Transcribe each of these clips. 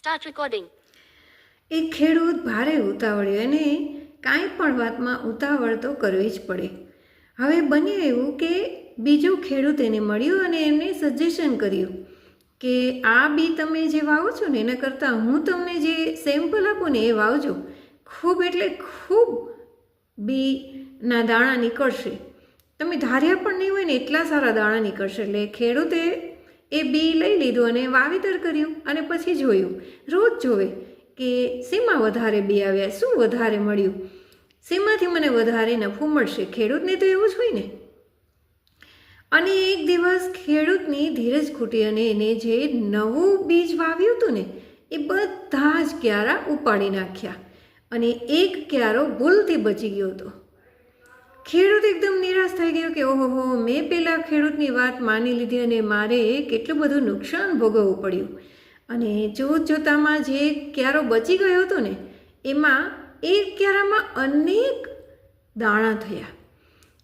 Start recording એ ખેડૂત ભારે ઉતાવળ્યો અને કાંઈ પણ વાતમાં ઉતાવળ તો કરવી જ પડે. હવે બન્યું એવું કે બીજો ખેડૂત એને મળ્યો અને એમને સજેશન કર્યું કે આ બી તમે જે વાવો છો ને એના કરતાં હું તમને જે સેમ્પલ આપું ને એ વાવજો. ખૂબ એટલે ખૂબ બીના દાણા નીકળશે. તમે ધાર્યા પણ નહીં હોય ને એટલા સારા દાણા નીકળશે. એટલે ખેડૂતે એ બી લઈ લીધું અને વાવેતર કર્યું અને પછી જોયું. રોજ જોવે કે શેમાં વધારે બી આવ્યા, શું વધારે મળ્યું? શેમાંથી મને વધારે નફો મળશે? ખેડૂતને તો એવું જ હોય ને? અને એક દિવસ ખેડૂતની ધીરજ ખૂટી અને એને જે નવું બીજ વાવ્યું હતું ને, એ બધા જ ક્યારા ઉપાડી નાખ્યા. અને એક ક્યારો ભૂલથી બચી ગયો હતો. ખેડૂત એકદમ નિરાશ થઈ ગયો કે ઓહો મેં પેલા ખેડૂતની વાત માની લીધી અને મારે કેટલું બધું નુકસાન ભોગવવું પડ્યું. અને જોત જોતામાં જે ક્યારો બચી ગયો હતો ને, એમાં એ ક્યારામાં અનેક દાણા થયા.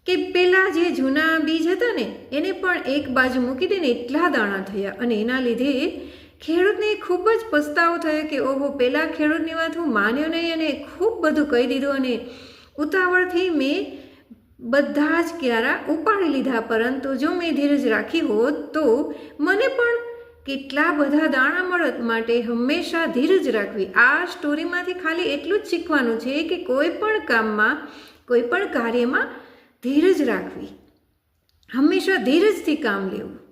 કે પેલા જે જૂના બીજ હતા ને, એને પણ એક બાજુ મૂકી દઈને એટલા દાણા થયા અને એના લીધે ખેડૂતને ખૂબ જ પસ્તાવો થયો કે ઓહો, પેલા ખેડૂતની વાત હું માન્યો નહીં અને ખૂબ બધું કહી દીધું અને ઉતાવળથી મેં બધા જ ક્યારા ઉપાડી લીધા. પરંતુ જો મેં ધીરજ રાખી હોત તો મને પણ કેટલા બધા દાણા મળત માટે હંમેશા ધીરજ રાખવી. આ સ્ટોરીમાંથી ખાલી એટલું જ શીખવાનું છે કે કોઈ પણ કામમાં, કોઈ પણ કાર્યમાં ધીરજ રાખવી. હંમેશા ધીરજથી કામ લેવું.